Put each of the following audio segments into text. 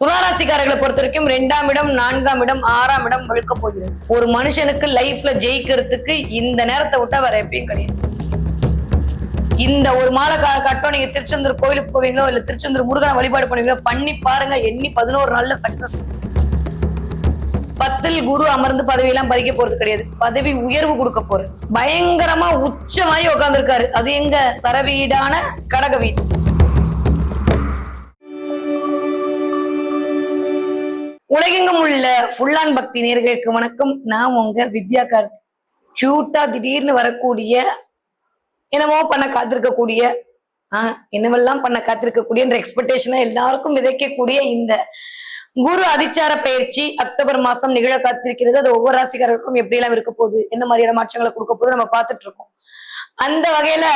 துளாராசிக்காரர்களை பொறுத்த வரைக்கும் ரெண்டாம் இடம் நான்காம் இடம் ஆறாம் இடம் வழுக்க போகிறது. ஒரு மனுஷனுக்கு லைஃப்ல ஜெயிக்கிறதுக்கு இந்த நேரத்தை விட்டா வேற எப்பயும் கிடையாது. இந்த ஒரு மாலை கா கட்டம் நீங்க திருச்செந்தூர் கோயிலுக்கு போவீங்களோ இல்ல திருச்செந்தூர் முருகனை வழிபாடு பண்ணுவீங்களோ பண்ணி பாருங்க. எண்ணி பதினோரு நாள்ல சக்சஸ் பத்தில் குரு அமர்ந்து பதவியெல்லாம் பறிக்க போறது கிடையாது. பதவி உயர்வு கொடுக்க போறது பயங்கரமா உச்சமாயி உட்காந்துருக்காரு அது எங்க சரவீடான கடக வீடு. உலகெங்கும் உள்ள ஃபுல்லான் பக்தி நேர்களுக்கு வணக்கம். நான் உங்க வித்யா கார் ஷூட்டா திடீர்னு வரக்கூடிய என்னமோ பண்ண காத்திருக்கக்கூடிய ஆஹ் என்னவெல்லாம் பண்ண காத்திருக்கக்கூடிய இந்த எக்ஸ்பெக்டேஷனை எல்லாருக்கும் விதைக்கக்கூடிய இந்த குரு அதிச்சார பயிற்சி அக்டோபர் மாசம் நிகழ காத்திருக்கிறது. அது ஒவ்வொரு ராசிக்காரருக்கும் எப்படி எல்லாம் இருக்க போகுது என்ன மாதிரியான மாற்றங்களை கொடுக்க போகுது நம்ம பார்த்துட்டு இருக்கோம். அந்த வகையில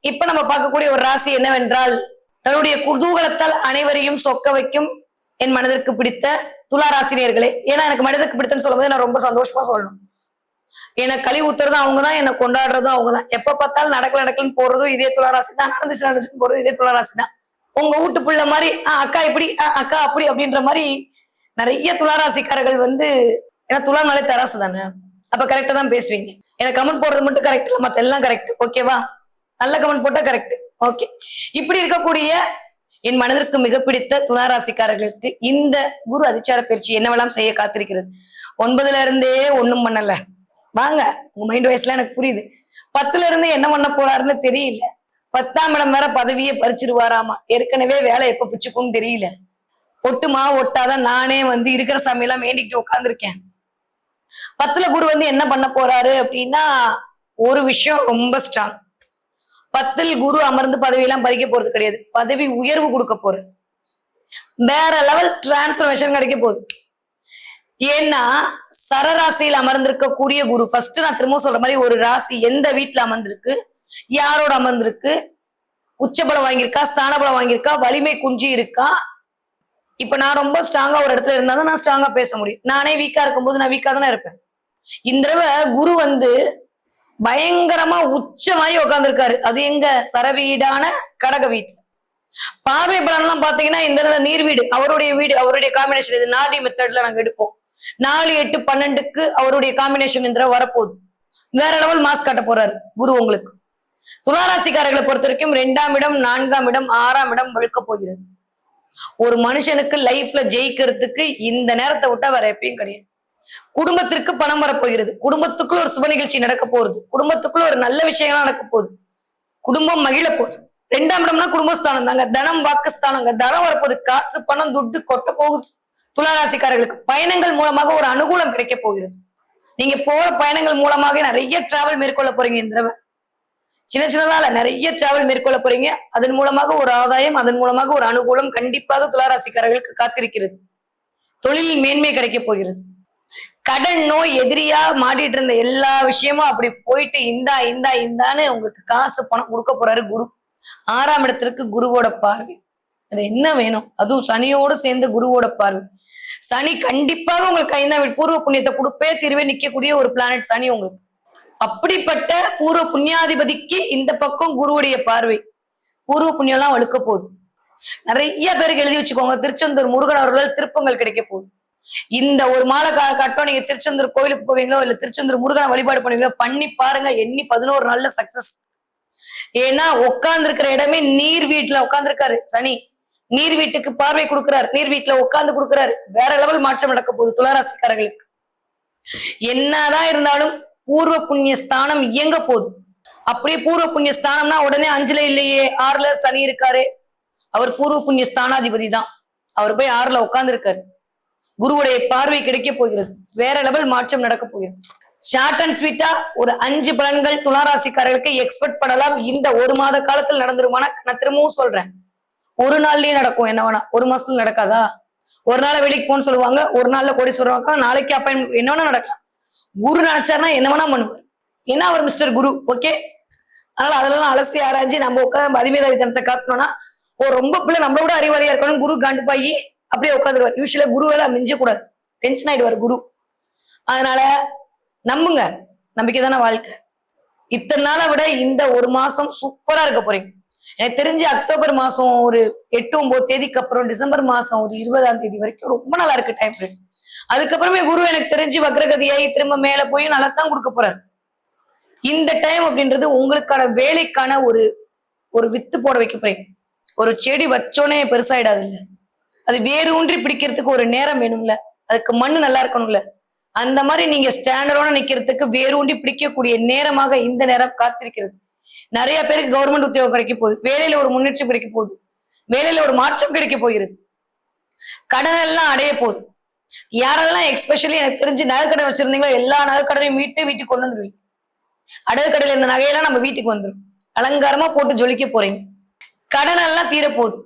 இப்ப நம்ம பார்க்கக்கூடிய ஒரு ராசி என்னவென்றால் தன்னுடைய குதூகலத்தால் அனைவரையும் சொக்க வைக்கும் என் மனதிற்கு பிடித்த துளாராசினியர்களே ஏன்னா எனக்கு மனதிற்கு பிடித்தன்னு சொல்லும்போது நான் ரொம்ப சந்தோஷமா சொல்லணும். என்னை கழி ஊத்துறது அவங்க தான் என்னை கொண்டாடுறதும் அவங்க தான் எப்ப பார்த்தாலும் நடக்கல நடக்கலன்னு போறதும் இதே துளாராசி தான். நடந்துச்சு நடந்துச்சுன்னு போறதும் இதே துளாராசி தான். உங்க வீட்டு பிள்ளை மாதிரி ஆ அக்கா இப்படி ஆ அக்கா அப்படி அப்படின்ற மாதிரி நிறைய துளாராசிக்காரர்கள் வந்து ஏன்னா துளானாலே தராசு தானே. அப்ப கரெக்டா தான் பேசுவீங்க. எனக்கு கமெண்ட் போடுறது மட்டும் கரெக்ட் இல்ல மத்த எல்லாம் கரெக்ட் ஓகேவா நல்ல கமெண்ட் போட்டா கரெக்ட் ஓகே இப்படி இருக்கக்கூடிய என் மனதிற்கு மிக பிடித்த துணாராசிக்காரர்களுக்கு இந்த குரு அதிச்சார பயிற்சி என்னவெல்லாம் செய்ய காத்திருக்கிறது? ஒன்பதுல இருந்தே ஒன்றும் பண்ணல. வாங்க உங்க மைண்ட் வயசுல எனக்கு புரியுது. பத்துல இருந்து என்ன பண்ண போறாருன்னு தெரியல. பத்தாம் இடம் வேற பதவியே பறிச்சிருவாராமா ஏற்கனவே வேலை எப்ப பிச்சுக்கும்னு தெரியல. ஒட்டுமா ஒட்டாதான் நானே வந்து இருக்கிற சமையெல்லாம் வேண்டிக்கிட்டு உட்காந்துருக்கேன் பத்துல குரு வந்து என்ன பண்ண போறாரு அப்படின்னா ஒரு விஷயம் ரொம்ப ஸ்ட்ராங் பத்தில் குரு அமர்ந்து பதவியெல்லாம் பறிக்க போறது கிடையாது. பதவி உயர்வு கொடுக்க போறது வேற லெவல் டிரான்ஸ்பர்மேஷன் கிடைக்க போகுது. ஏன்னா சரராசியில் அமர்ந்திருக்கக்கூடிய குரு ஃபர்ஸ்ட் நான் திரும்ப சொல்ற மாதிரி ஒரு ராசி எந்த வீட்டுல அமர்ந்திருக்கு? யாரோட அமர்ந்திருக்கு? உச்சபலம் வாங்கியிருக்கா? ஸ்தானபலம் வாங்கியிருக்கா? வலிமை குஞ்சி இருக்கா? இப்ப நான் ரொம்ப ஸ்ட்ராங்கா ஒரு இடத்துல இருந்தா தான் நான் ஸ்ட்ராங்கா பேச முடியும். நானே வீக்கா இருக்கும்போது நான் வீக்கா தானே இருப்பேன். இந்த தடவை குரு வந்து பயங்கரமா உச்சமாயி உட்காந்துருக்காரு அது எங்க சரவீடான கடக வீட்டுல பார்வை பலன்லாம் பாத்தீங்கன்னா இந்த நீர் வீடு அவருடைய வீடு அவருடைய காம்பினேஷன் இது நாடி மெத்தட்ல நாங்க எடுப்போம். நாலு எட்டு பன்னெண்டுக்கு அவருடைய காம்பினேஷன் இந்த வரப்போகுது. வேற லெவல் மாஸ்க் காட்ட போறாரு குரு உங்களுக்கு. துளாராசிக்காரர்களை பொறுத்த வரைக்கும் ரெண்டாம் இடம் நான்காம் இடம் ஆறாம் இடம் வழுக்க போகிறது. ஒரு மனுஷனுக்கு லைஃப்ல ஜெயிக்கிறதுக்கு இந்த நேரத்தை விட்டா வேற எப்பயும் கிடையாது. குடும்பத்திற்கு பணம் வரப்போகிறது. குடும்பத்துக்குள்ள ஒரு சுப நிகழ்ச்சி நடக்க போகுது குடும்பத்துக்குள்ள ஒரு நல்ல விஷயங்கள் நடக்க போகுது. குடும்பம் மகிழ போகுது. ரெண்டாம் இடம்னா குடும்பஸ்தானம் தாங்க. தனம் வாக்குஸ்தானங்க தனம் வரப்போகுது. காசு பணம் துட்டு கொட்ட போகுது. துளாராசிக்காரர்களுக்கு பயணங்கள் மூலமாக ஒரு அனுகூலம் கிடைக்க போகிறது. நீங்க போற பயணங்கள் மூலமாக நிறைய டிராவல் மேற்கொள்ள போறீங்க இந்த தடவை சின்ன சின்னதால நிறைய டிராவல் மேற்கொள்ள போறீங்க. அதன் மூலமாக ஒரு ஆதாயம் அதன் மூலமாக ஒரு அனுகூலம் கண்டிப்பாக துளாராசிக்காரர்களுக்கு காத்திருக்கிறது. தொழிலில் மேன்மை கிடைக்க போகிறது. கடன் நோய் எதிரியா மாட்டிட்டு இருந்த எல்லா விஷயமும் அப்படி போயிட்டு இந்தா இந்தா இந்தான்னு உங்களுக்கு காசு பணம் கொடுக்க போறாரு குரு. ஆறாம் இடத்திற்கு குருவோட பார்வை. அது என்ன வேணும்? அதுவும் சனியோடு சேர்ந்து குருவோட பார்வை. சனி கண்டிப்பாக உங்களுக்கு ஐந்தாம் பூர்வ புண்ணியத்தை கொடுப்பே திருவே நிக்கக்கூடிய ஒரு பிளானட் சனி உங்களுக்கு. அப்படிப்பட்ட பூர்வ புண்ணியாதிபதிக்கு இந்த பக்கம் குருவுடைய பார்வை. பூர்வ புண்ணியம்லாம் வழுக்க போகுது. நிறைய பேருக்கு எழுதி வச்சுக்கோங்க. திருச்செந்தூர் முருகன் அவர்களால் திருப்பங்கள் கிடைக்க போகுது. இந்த ஒரு மாலை கா கட்டம் நீங்க திருச்செந்தூர் கோயிலுக்கு போவீங்களோ இல்ல திருச்செந்தூர் முருகனை வழிபாடு பண்ணுவீங்களோ பண்ணி பாருங்க. எண்ணி பதினோரு நாள்ல சக்சஸ் ஏன்னா உட்கார்ந்து இருக்கிற இடமே நீர் வீட்டுல உட்கார்ந்துருக்காரு சனி. நீர் வீட்டுக்கு பார்வை கொடுக்கிறார். நீர் வீட்டுல உட்கார்ந்து கொடுக்கிறாரு. வேற லெவல் மாற்றம் நடக்க போகுது துளாராசிக்காரர்களுக்கு. என்னதான் இருந்தாலும் பூர்வ புண்ணிய ஸ்தானம் இயங்க போகுது. அப்படியே பூர்வ புண்ணிய ஸ்தானம்னா உடனே அஞ்சுல இல்லையே ஆறுல சனி இருக்காரு. அவர் பூர்வ புண்ணிய ஸ்தானாதிபதி தான். அவர் போய் ஆறுல உட்கார்ந்து இருக்காரு குருவுடைய பார்வை கிடைக்க போகிறது. வேற லெவல் மாற்றம் நடக்க போகிறது. ஷார்ட் அண்ட் ஸ்வீட்டா ஒரு அஞ்சு பலன்கள் துளாராசிக்காரர்களுக்கு எக்ஸ்பெக்ட் பண்ணலாம். இந்த ஒரு மாத காலத்தில் நடந்துருமானா? நான் திரும்பவும் சொல்றேன். ஒரு நாள்லயே நடக்கும். என்ன வேணா. ஒரு மாசத்துல நடக்காதா? ஒரு நாள் வெளிக்கு போன்னு சொல்லுவாங்க. ஒரு நாள்ல கோடி சொல்றாங்க நாளைக்கு அப்பாயின்மெண்ட் என்ன வேணா நடக்கலாம். குரு நினைச்சாருன்னா என்ன வேணா பண்ணுவார். ஏன்னா அவர் மிஸ்டர் குரு? ஓகே அதனால அதெல்லாம் அலசி ஆராய்ஞ்சு நம்ம உட்காந்து அதிமேதாவி தனத்தை காத்தணும்னா ஓ ரொம்ப பிள்ளை நம்மளோட விட அறிவாளியா இருக்கணும் குரு காண்டுப்பாயி அப்படியே உட்காந்துருவார். யூஸ்வலா குருவெல்லாம் மிஞ்சக்கூடாது. டென்ஷன் ஆயிடுவார் குரு. அதனால நம்புங்க. நம்பிக்கை தானே வாழ்க்கை. இத்தனை நாளை விட இந்த ஒரு மாசம் சூப்பரா இருக்க போறீங்க. எனக்கு தெரிஞ்சு அக்டோபர் மாசம் ஒரு எட்டு ஒன்பது தேதிக்கு அப்புறம் டிசம்பர் மாசம் ஒரு இருபதாம் தேதி வரைக்கும் ரொம்ப நல்லா இருக்கு டைம் அதுக்கப்புறமே குரு எனக்கு தெரிஞ்சு வக்ரகதியாகி திரும்ப மேல போய் நல்லா தான் கொடுக்க போறாரு. இந்த டைம் அப்படின்றது உங்களுக்கான வேலைக்கான ஒரு ஒரு வித்து போட வைக்க போறீங்க. ஒரு செடி வச்சோன்னே பெருசாயிடாது இல்லை. அது வேறு ஊன்றி பிடிக்கிறதுக்கு ஒரு நேரம் வேணும்ல. அதுக்கு மண்ணு நல்லா இருக்கணும்ல. அந்த மாதிரி நீங்க ஸ்டாண்டர்டோட நிக்கிறதுக்கு வேறு ஊண்டி பிடிக்கக்கூடிய நேரமாக இந்த நேரம் காத்திருக்கிறது. நிறைய பேருக்கு கவர்மெண்ட் உத்தியோகம் கிடைக்க போகுது. வேலையில ஒரு முன்னேற்றம் கிடைக்க போகுது. வேலையில ஒரு மாற்றம் கிடைக்க போகிறது. கடன் எல்லாம் அடைய போகுது. யாரெல்லாம் எக்ஸ்பெஷலி எனக்கு தெரிஞ்சு நகைக்கடை வச்சிருந்தீங்களோ எல்லா நகைக்கடனையும் மீட்டு வீட்டுக்கு கொண்டு வந்துருவீங்க. அடகு கடையில இருந்த நகையெல்லாம் நம்ம வீட்டுக்கு வந்துடும் அலங்காரமா போட்டு ஜொலிக்க போறீங்க. கடன் எல்லாம் தீரப்போகுது.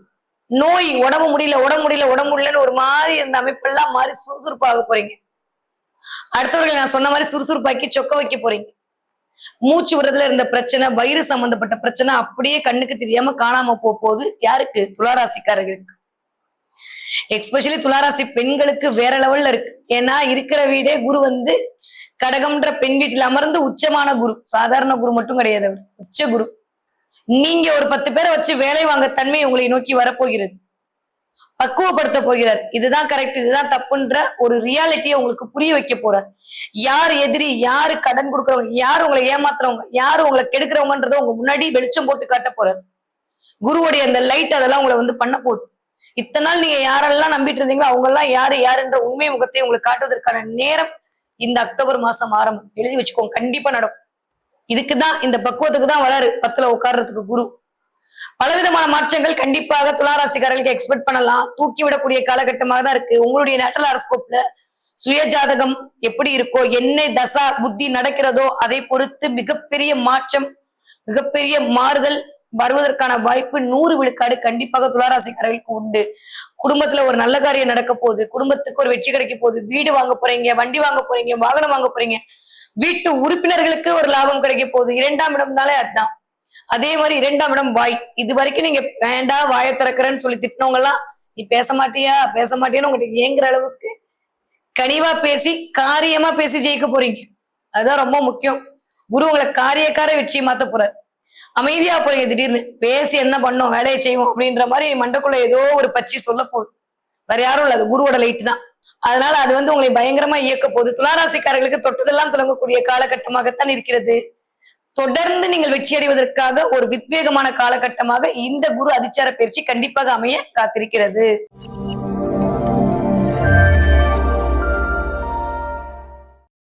நோய் உடம்பு முடியல உடம்பு முடியல உடம்பு முடியலன்னு ஒரு மாதிரி இந்த அமைப்பெல்லாம் மாறி சுறுசுறுப்பாக போறீங்க. அடுத்தவர்கள் நான் சொன்ன மாதிரி சுறுசுறுப்பாக்கி சொக்க வைக்க போறீங்க. மூச்சு விடுறதுல இருந்த பிரச்சனை வயிறு சம்பந்தப்பட்ட பிரச்சனை அப்படியே கண்ணுக்கு தெரியாம காணாம போக போகுது. யாருக்கு? துளாராசிக்காரர்களுக்கு. எக்ஸ்பெஷலி துளாராசி பெண்களுக்கு வேற லெவல்ல இருக்கு. ஏன்னா இருக்கிற வீடே குரு வந்து கடகம்ன்ற பெண் வீட்டில் அமர்ந்து உச்சமான குரு. சாதாரண குரு மட்டும் கிடையாது அவர். உச்ச குரு. நீங்க ஒரு பத்து பேரை வச்சு வேலை வாங்க தன்மை உங்களை நோக்கி வரப்போகிறது. பக்குவப்படுத்த போகிறார். இதுதான் கரெக்ட் இதுதான் தப்புன்ற ஒரு ரியாலிட்டியை உங்களுக்கு புரிய வைக்க போறார். யார் எதிரி யாரு கடன் கொடுக்கறவங்க யார் உங்களை ஏமாத்துறவங்க யார் உங்களை கெடுக்கிறவங்கன்றத உங்க முன்னாடி வெளிச்சம் போட்டு காட்ட போறார். குருவுடைய அந்த லைட் அதெல்லாம் உங்களை வந்து பண்ண போகுது. இத்தனை நாள் நீங்க யாரெல்லாம் நம்பிட்டு இருந்தீங்களோ அவங்க எல்லாம் யாரு யாருன்ற உண்மை முகத்தை உங்களுக்கு காட்டுவதற்கான நேரம் இந்த அக்டோபர் மாசம் ஆரம்பம். எழுதி வச்சுக்கோங்க. கண்டிப்பா நடக்கும். இதுக்குதான் இந்த பக்குவத்துக்கு தான் வளரு. பத்துல உட்கார்றதுக்கு குரு. பலவிதமான மாற்றங்கள் கண்டிப்பாக துளாராசிக்காரர்களுக்கு எக்ஸ்பெக்ட் பண்ணலாம். தூக்கி விடக்கூடிய காலகட்டமாக தான் இருக்கு. உங்களுடைய நேட்டல் ஹாரஸ்கோப்ல சுய ஜாதகம் எப்படி இருக்கோ என்ன தசா புத்தி நடக்கிறதோ அதை பொறுத்து மிகப்பெரிய மாற்றம் மிகப்பெரிய மாறுதல் வருவதற்கான வாய்ப்பு நூறு விழுக்காடு கண்டிப்பாக துளாராசிக்காரர்களுக்கு உண்டு. குடும்பத்துல ஒரு நல்ல காரியம் நடக்க போகுது. குடும்பத்துக்கு ஒரு வெற்றி கிடைக்க போகுது. வீடு வாங்க போறீங்க வண்டி வாங்க போறீங்க வாகனம் வாங்க போறீங்க. வீட்டு உறுப்பினர்களுக்கு ஒரு லாபம் கிடைக்க போகுது. இரண்டாம் இடம்னாலே அதுதான். அதே மாதிரி இரண்டாம் இடம் வாய். இது வரைக்கும் நீங்க வேண்டாம் வாயை திறக்கிறேன்னு சொல்லி திட்டினவங்க எல்லாம் நீ பேச மாட்டியா? பேச மாட்டியான்னு உங்களுக்கு ஏங்குற அளவுக்கு கனிவா பேசி காரியமா பேசி ஜெயிக்க போறீங்க. அதுதான் ரொம்ப முக்கியம். குரு உங்களை காரியக்கார வெற்றி மாத்த போறாரு. அமைதியா போறீங்க திடீர்னு. பேசி என்ன பண்ணோம்? வேலையை செய்வோம். அப்படின்ற மாதிரி மண்டக்குள்ள ஏதோ ஒரு பச்சி சொல்ல போகுது. வேற யாரும் இல்லை. அது குருவோட லைட் தான். அதனால அது வந்து உங்களை பயங்கரமா இயக்க போகுது. துளாராசிக்காரர்களுக்கு தொட்டதெல்லாம் தொடங்கக்கூடிய காலகட்டமாகத்தான் இருக்கிறது. தொடர்ந்து நீங்கள் வெற்றி அடைவதற்காக ஒரு வித்வேகமான காலகட்டமாக இந்த குரு அதிச்சார பயிற்சி கண்டிப்பாக அமைய காத்திருக்கிறது.